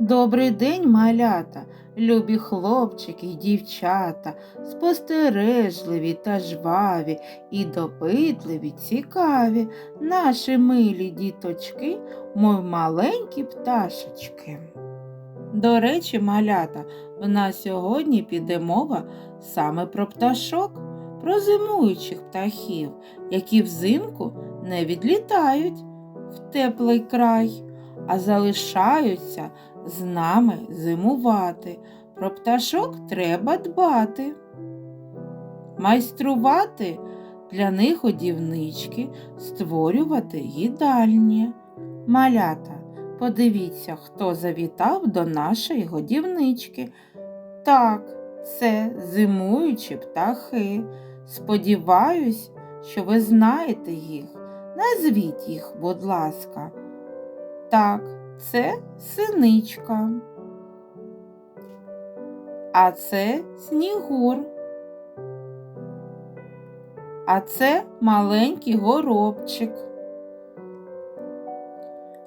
Добрий день, малята, любі хлопчики й дівчата, спостережливі та жваві і допитливі, цікаві, наші милі діточки, мов маленькі пташечки. До речі, малята, в нас сьогодні піде мова саме про пташок, про зимуючих птахів, які взимку не відлітають в теплий край, а залишаються з нами зимувати. Про пташок треба дбати. Майструвати для них одівнички, створювати їдальні. Малята, подивіться, хто завітав до нашої годівнички. Так, це зимуючі птахи. Сподіваюсь, що ви знаєте їх. Назвіть їх, будь ласка. Так, це синичка. А це снігур. А це маленький горобчик.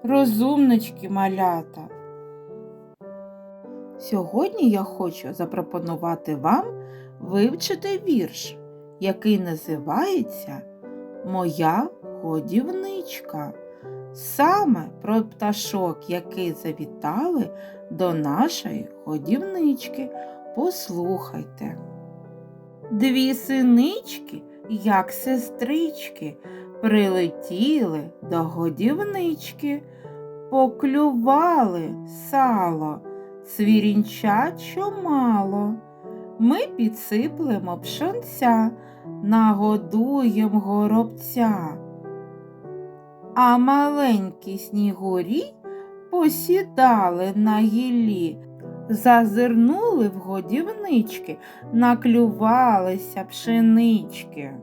Розумнички малята. Сьогодні я хочу запропонувати вам вивчити вірш, який називається Моя годівничка. Саме про пташок, які завітали до нашої годівнички. Послухайте. Дві синички, як сестрички, прилетіли до годівнички, поклювали сало, цвірінчать що мало. Ми підсиплемо пшонця, нагодуєм горобця. А маленькі снігурі посідали на гіллі, зазирнули в годівнички, наклювалися пшенички.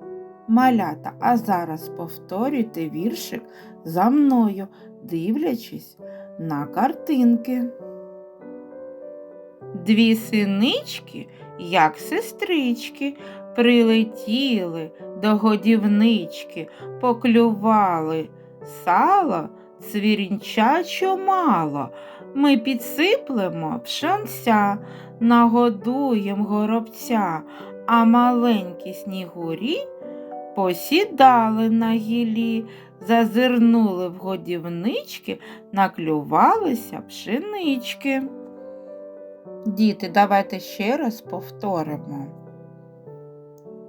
Малята, а зараз повторюйте віршик за мною, дивлячись на картинки. Дві синички, як сестрички, прилетіли до годівнички, поклювали сало, цвірінчачо мало. Ми підсиплемо пшанця, нагодуєм горобця, а маленькі снігурі посідали на гілі, зазирнули в годівнички, наклювалися пшенички. Діти, давайте ще раз повторимо.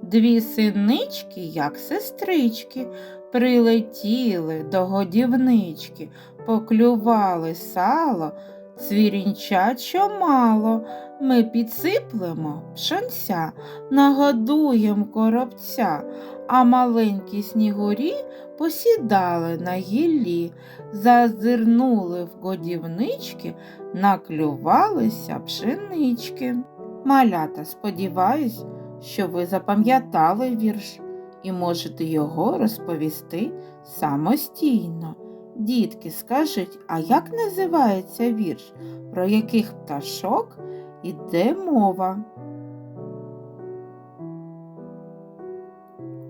Дві синички, як сестрички, прилетіли до годівнички, поклювали сало, цвірінчать що мало. Ми підсиплемо пшенця, нагодуєм коробця, а маленькі снігурі посідали на гіллі, зазирнули в годівнички, наклювалися пшенички. Малята, сподіваюсь, що ви запам'ятали вірш і можете його розповісти самостійно. Дітки, скажіть, а як називається вірш, про яких пташок іде мова?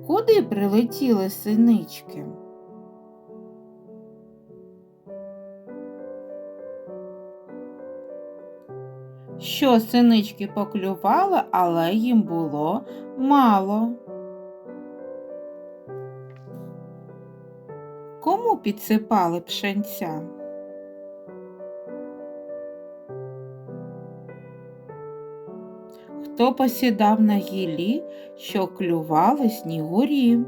Куди прилетіли синички? Що синички поклювали, але їм було мало. Кому підсипали пшенця? Хто посідав на гілі, що клювали снігурі?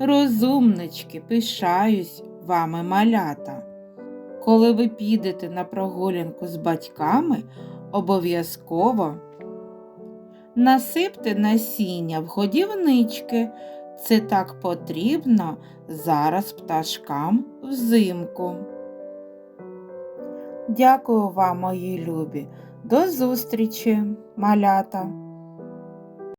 Розумнички, пишаюсь вами малята. Коли ви підете на прогулянку з батьками, обов'язково насипте насіння в годівнички. Це так потрібно зараз пташкам взимку. Дякую вам, мої любі. До зустрічі, малята!